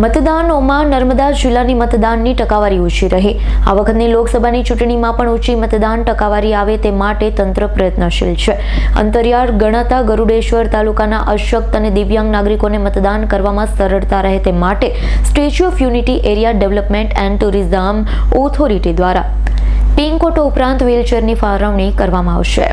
મતદાનોમાં નર્મદા જિલ્લાની મતદાનની ટકાવારી ઓછી રહે. આ વખતની લોકસભાની ચૂંટણીમાં પણ ઓછી મતદાન ટકાવારી આવે તે માટે તંત્ર પ્રયત્નશીલ છે. અંતરિયાળ ગણાતા ગરુડેશ્વર તાલુકાના અશક્ત અને દિવ્યાંગ નાગરિકોને મતદાન કરવામાં સરળતા રહે તે માટે Statue of Unity Area Development and Tourism Authority દ્વારા. પિંકોટો ઉપરાંત વ્હીલચેરની ફાળવણી કરવામાં આવશે.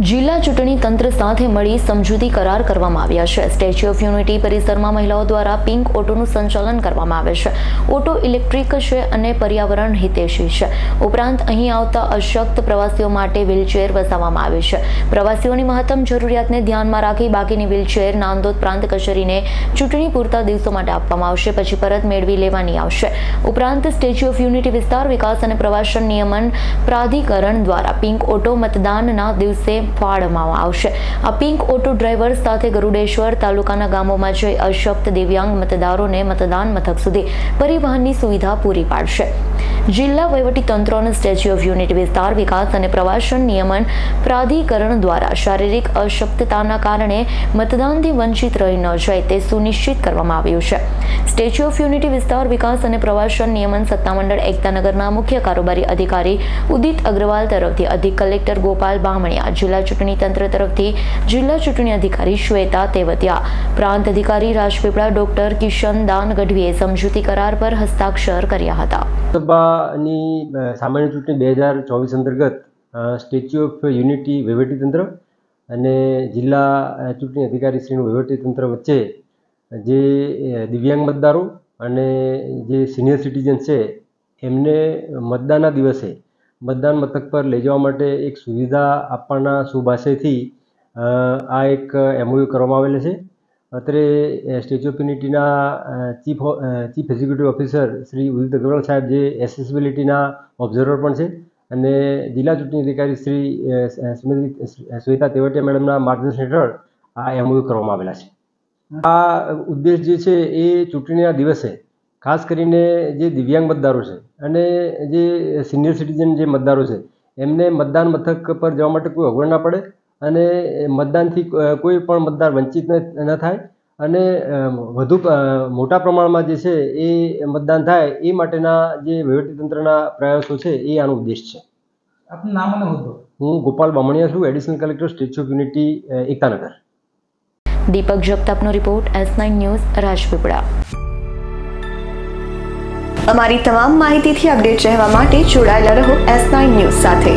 જિલ્લા ચૂંટણી તંત્ર સાથે મળી સમજૂતી કરાર કરવામાં આવ્યા છે. સ્ટેચ્યુ ઓફ યુનિટી પરિસરમાં મહિલાઓ દ્વારા પિંક ઓટોનું સંચાલન કરવામાં આવે છે. ઓટો ઇલેક્ટ્રિક છે અને પર્યાવરણ હિતેશી છે. ઉપરાંત અહીં આવતા અશક્ત પ્રવાસીઓ માટે વ્હીલચેર વસાવવામાં આવી છે. પ્રવાસીઓની મહત્તમ જરૂરિયાતને ધ્યાનમાં રાખી બાકીની વ્હીલચેર નાંદોદ પ્રાંત કચેરીને ચૂંટણી પૂરતા દિવસો માટે આપવામાં આવશે. પછી પરત મેળવી લેવાની આવશે. ઉપરાંત સ્ટેચ્યુ ઓફ યુનિટી વિસ્તાર વિકાસ અને પ્રવાસન નિયમન પ્રાધિકરણ દ્વારા પિંક ઓટો મતદાનના દિવસે ફાળવવામાં આવશે. આ પિંક ઓટો ડ્રાઈવર સાથે ગરુડેશ્વર તાલુકાના ગામોમાં જઈ અશક્ત દિવ્યાંગ મતદારોને મતદાન મથક સુધી પરિવહનની સુવિધા પૂરી પાડશે. જિલ્લા વહીવટી તંત્ર અને સ્ટેચ્યુ ઓફ યુનિટી વિસ્તાર વિકાસ અને પ્રવાસન નિયમન પ્રાધિકરણ દ્વારા શારીરિક અશક્તતાના કારણે મતદાનથી વંચિત રહી ન જાય તે સુનિશ્ચિત કરવામાં આવ્યું છે. સ્ટેચ્યુ ઓફ યુનિટી વિસ્તાર વિકાસ અને પ્રવાસન નિયમન સત્તામંડળ એકતાનગરના મુખ્ય કારોબારી અધિકારી ઉદિત અગ્રવાલ તરફથી અધિક કલેક્ટર ગોપાલ બામણિયા, જિલ્લા ચૂંટણી તંત્ર તરફથી જિલ્લા ચૂંટણી અધિકારી શ્વેતા તેવતિયા, પ્રાંત અધિકારી રાજપીપળા ડોક્ટર કિશન દાન ગઢવીએ સમજૂતી કરાર પર હસ્તાક્ષર કર્યા હતા. લોકસભાની સામાન્ય ચૂંટણી બે હજાર ચોવીસ અંતર્ગત સ્ટેચ્યુ ઓફ યુનિટી વહીવટીતંત્ર અને જિલ્લા ચૂંટણી અધિકારીશ્રીનું વહીવટીતંત્ર વચ્ચે જે દિવ્યાંગ મતદારો અને જે સિનિયર સિટીઝન છે એમને મતદાનના દિવસે મતદાન મથક પર લઈ જવા માટે એક સુવિધા આપવાના અ, આ એક એમઓયુ કરવામાં આવેલ છે. અત્રે સ્ટેચ્યુ ઓફ યુનિટીના chief chief executive officer Shri Udit Agrawal સાહેબ જે એસેસિબિલિટીના ઓબ્ઝર્વર પણ છે અને જિલ્લા ચૂંટણી અધિકારી શ્રી શ્રીમતી શ્વેતા તેવટિયા મેડમના માર્ગદર્શન હેઠળ આ એમઓયુ કરવામાં આવેલા છે. આ ઉદ્દેશ જે છે એ ચૂંટણીના દિવસે ખાસ કરીને જે દિવ્યાંગ મતદારો છે અને જે સિનિયર સિટીઝન જે મતદારો છે એમને મતદાન મથક પર જવા માટે કોઈ અગવડ ના પડે અને મતદાનથી કોઈ પણ મતદાર વંચિત ન થાય અને વધુ મોટા પ્રમાણમાં જે છે એ મતદાન થાય એ માટેના જે વહીવટીતંત્રના પ્રયાસો છે એ આનો ઉદ્દેશ છે. આપનું નામ અને હોદ્દો. હું ગોપાલ બામણિયા છું additional collector Statue of Unity Ektanagar. Deepak જગતાપનો report S nine news Rajpipla. અમારી તમામ માહિતીથી અપડેટ રહેવા માટે જોડાયેલા રહો એસ નાઇન ન્યૂઝ સાથે.